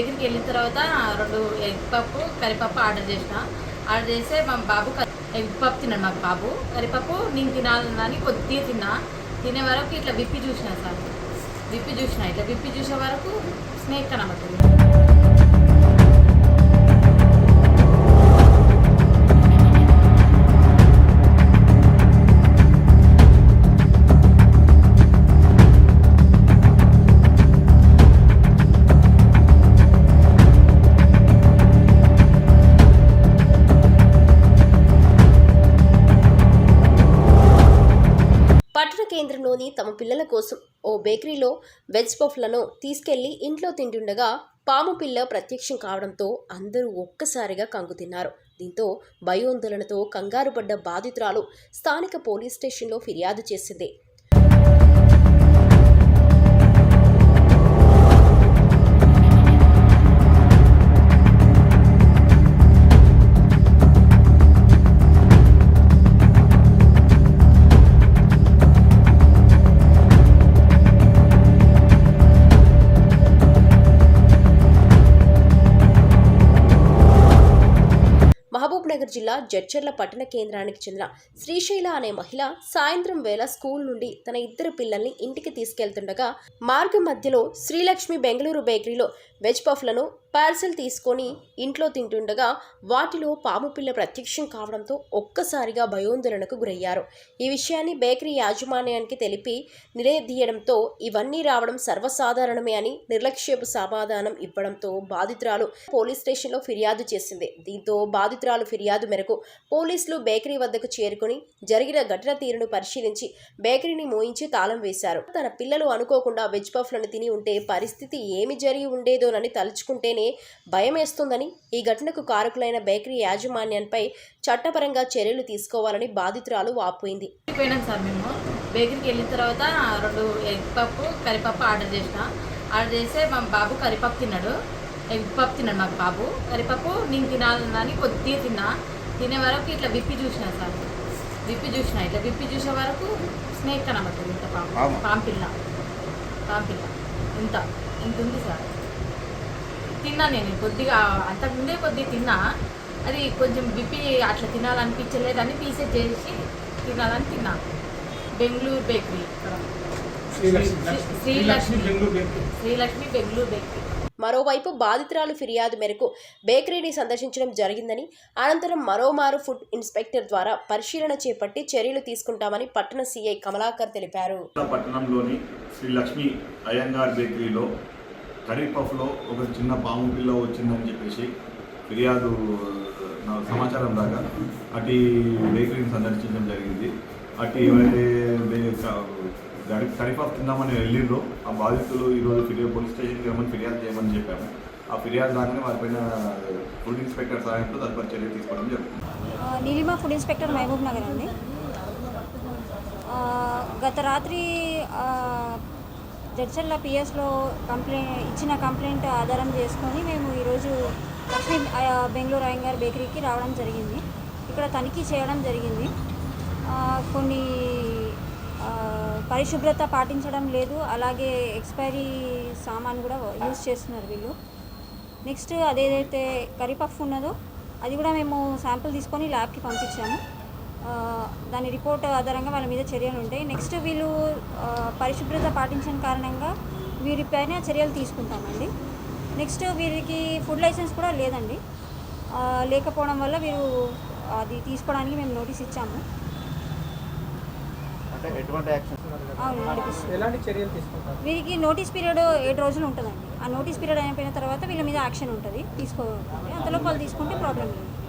దగ్గరికి వెళ్ళిన తర్వాత రెండు ఎగ్ పప్పు కరిపప్పు ఆర్డర్ చేసిన. ఆర్డర్ చేస్తే మా బాబు క- ఎగ్ పప్పు తిన్నాడు మా బాబు. కరిపప్పు నేను తినాలని కొద్దిగా తిన్నా. తినే వరకు ఇట్లా విప్పి చూసిన సార్. విప్పి చూసిన ఇట్లా విప్పి చూసే వరకు స్నేక్ కనబడుతుంది పట్టణ కేంద్రంలోని తమ పిల్లల కోసం ఓ బేకరీలో వెజ్ పఫ్లను తీసుకెళ్ళి ఇంట్లో తింటుండగా పాము పిల్ల ప్రత్యక్షం కావడంతో అందరూ ఒక్కసారిగా కంగుతిన్నారు దీంతో భయోందోళనతో కంగారు పడ్డ బాధితురాలు స్థానిక పోలీస్ స్టేషన్లో ఫిర్యాదు చేసింది. మహబూబ్నగర్ జిల్లా జడ్చర్ల పట్టణ కేంద్రానికి చెందిన శ్రీశైల అనే మహిళ సాయంత్రం వేళ స్కూల్ నుండి తన ఇద్దరు పిల్లల్ని ఇంటికి తీసుకెళ్తుండగా మార్గం మధ్యలో శ్రీలక్ష్మి బెంగళూరు బేకరీలో వెజ్ పఫ్లను పార్సెల్ తీసుకొని ఇంట్లో తింటుండగా వాటిలో పాము పిల్ల ప్రత్యక్షం కావడంతో ఒక్కసారిగా భయోందోళనకు గురయ్యారు. ఈ విషయాన్ని బేకరీ యాజమాన్యానికి తెలిపి నిలదీయడంతో ఇవన్నీ రావడం సర్వసాధారణమే అని నిర్లక్ష్యపు సమాధానం ఇవ్వడంతో బాధితురాలు పోలీస్ స్టేషన్లో ఫిర్యాదు చేసింది. దీంతో బాధితురాలు ఫిర్యాదు మేరకు పోలీసులు బేకరీ వద్దకు చేరుకుని జరిగిన ఘటన తీరును పరిశీలించి బేకరీని మోయించి తాళం వేశారు. తన పిల్లలు అనుకోకుండా వెజ్ పఫ్లను తిని ఉంటే పరిస్థితి ఏమి జరిగి ఉండేదోనని తలుచుకుంటేనే భయమేస్తుందని ఈ ఘటనకు కారకులైన బేకరీ యాజమాన్యంపై చట్టపరంగా చర్యలు తీసుకోవాలని బాధితురాలు వాపోయింది. పోయినాం సార్ మేము. బేకరీకి వెళ్ళిన తర్వాత రెండు ఎగ్ పప్పు కరిపప్పు ఆర్డర్ చేసిన. ఆర్డర్ చేస్తే మా బాబు కరిపప్పు తిన్నాడు. ఎగ్ పప్పు తిన్నాడు మా బాబు. కరిపప్పు నేను తినాలని కొద్దిగా తిన్నా. తినే వరకు ఇట్లా విప్పి చూసిన సార్. విప్పి చూసిన. ఇట్లా విప్పి చూసే వరకు స్నేక్ కనబడుతుంది ఇంత పాము. పాంపిల్ల పాంపిల్ల ఇంత. ఇంత ఉంది సార్. తిన్నా నేను. కొద్దిగా అంతకుముందే కొద్దిగా తిన్నా. అది కొంచెం విప్పి అట్లా తినాలనిపించలేదని పీసెస్ చేసి తినాలని తిన్నా. బెంగళూరు బేకరీ ఇక్కడ. శ్రీలక్ష్మి. శ్రీలక్ష్మి. బెంగళూరు బేకరీ. శ్రీలక్ష్మి బెంగళూరు బేకరీ. మరోవైపు బాధితురాలు ఫిర్యాదు మేరకు బేకరీని సందర్శించడం జరిగిందని అనంతరం మరోమారు ఫుడ్ ఇన్స్పెక్టర్ ద్వారా పరిశీలన చేపట్టి చర్యలు తీసుకుంటామని పట్టణ సీఐ కమలాకర్ తెలిపారు. పట్టణంలోని శ్రీ లక్ష్మి అయ్యంగార్ బేకరీలో కర్రీ పఫ్లో ఒక చిన్న పాము పిల్ల వచ్చిందని చెప్పేసి ఫిర్యాదు నా సమాచారం దాకా అటు బేకరీని సందర్శించడం జరిగింది. అటు ఎవరైతే బే- పఫ్ తిందామని వెళ్ళిండ్రో ఆ బాధితులు ఈరోజు ఫిర్యాదు పోలీస్ స్టేషన్కి రమ్మని ఫిర్యాదు చేయమని చెప్పాము. ఆ ఫిర్యాదు రాగానే వారిపైన ఫుడ్ ఇన్స్పెక్టర్ సహాయంతో తదుపరి చర్య తీసుకోవడం జరుగుతుంది. నీలిమా ఫుడ్ ఇన్స్పెక్టర్ మహబూబ్ నగర్ అండి. గత రాత్రి జడ్చర్ల పిఎస్లో కంప్లైంట్ ఇచ్చిన కంప్లైంట్ ఆధారం చేసుకొని మేము ఈరోజు లక్ష్మీ బెంగళూరు అయ్యంగార్ బేకరీకి రావడం జరిగింది. ఇక్కడ తనిఖీ చేయడం జరిగింది. కొన్ని పరిశుభ్రత పాటించడం లేదు. అలాగే ఎక్స్పైరీ సామాన్ కూడా యూజ్ చేస్తున్నారు వీళ్ళు. నెక్స్ట్ అదేదైతే కరిపప్పు ఉన్నదో అది కూడా మేము శాంపుల్ తీసుకొని ల్యాబ్కి పంపించాము. దాని రిపోర్ట్ ఆధారంగా వాళ్ళ మీద చర్యలు ఉంటాయి. నెక్స్ట్ వీళ్ళు పరిశుభ్రత పాటించిన కారణంగా వీరిపైన చర్యలు తీసుకుంటామండి. నెక్స్ట్ వీరికి ఫుడ్ లైసెన్స్ కూడా లేదండి. ఆ, లేకపోవడం వల్ల వీరు అది తీసుకోవడానికి మేము నోటీస్ ఇచ్చాము. అంటే ఎటువంటి యాక్షన్ అవును నోటీస్. ఎలాంటి చర్యలు తీసుకుంటారు? వీరికి నోటీస్ పీరియడ్ ఏడు రోజులు ఉంటుందండి. ఆ నోటీస్ పీరియడ్ అయిపోయిన తర్వాత వీళ్ళ మీద యాక్షన్ ఉంటుంది. తీసుకోవాలి అంతలోపు వాళ్ళు తీసుకుంటే ప్రాబ్లం లేదు.